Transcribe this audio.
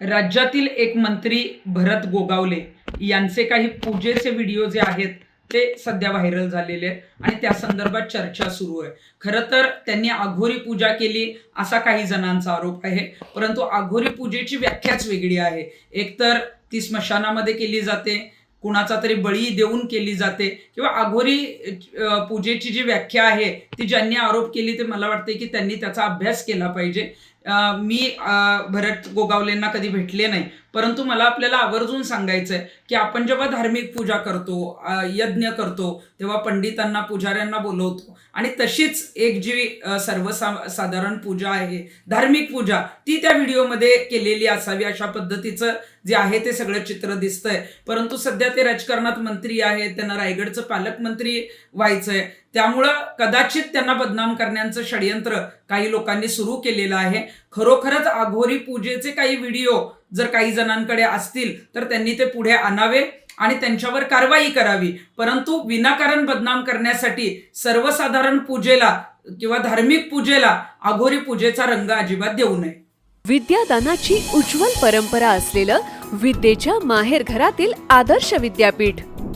राज्यातील एक मंत्री भरत गोगावले यांचे काही पूजेचे व्हिडिओ जे आहेत ते सध्या व्हायरल झालेले आहेत आणि त्या संदर्भात चर्चा सुरू आहे. खरं तर त्यांनी आघोरी पूजा केली असा काही जणांचा आरोप आहे परंतु आघोरी पूजेची व्याख्याच वेगळी आहे. एकतर ती स्मशानामध्ये केली जाते कुणाचा तरी बळी देऊन केली जाते किंवा आघोरी पूजेची जी व्याख्या आहे ती ज्यांनी आरोप केली ते मला वाटते की त्यांनी त्याचा अभ्यास केला पाहिजे. मी भरत गोगावलेंना कधी भेटले नाही. परंतु मला आपल्याला आवर्जून सांगायचं आहे की आपण जेव्हा धार्मिक पूजा करतो यज्ञ करतो तेव्हा पंडितांना पुजाऱ्यांना बोलवतो. आणि तशीच एक जी सर्वसा साधारण पूजा आहे धार्मिक पूजा ती त्या व्हिडिओमध्ये केलेली असावी अशा पद्धतीचं जे आहे ते सगळं चित्र दिसतंय. परंतु सध्या ते राजकारणात मंत्री आहेत त्यांना रायगडचं पालकमंत्री व्हायचंय. त्यामुळं कदाचित त्यांना बदनाम करण्याचं षडयंत्र काही लोकांनी सुरू केलेलं आहे. खरोखरच आघोरी पूजेचे काही व्हिडिओ जर काही जणांकडे असतील तर त्यांनी ते पुढे आणावे आणि त्यांच्यावर कारवाई करावी. परंतु विनाकारण बदनाम करण्यासाठी सर्वसाधारण पूजेला किंवा धार्मिक पूजेला आघोरी पूजेचा रंग अजिबात देऊ नये. विद्यादानाची उज्ज्वल परंपरा असलेलं विद्येच्या माहेर घरातील आदर्श विद्यापीठ.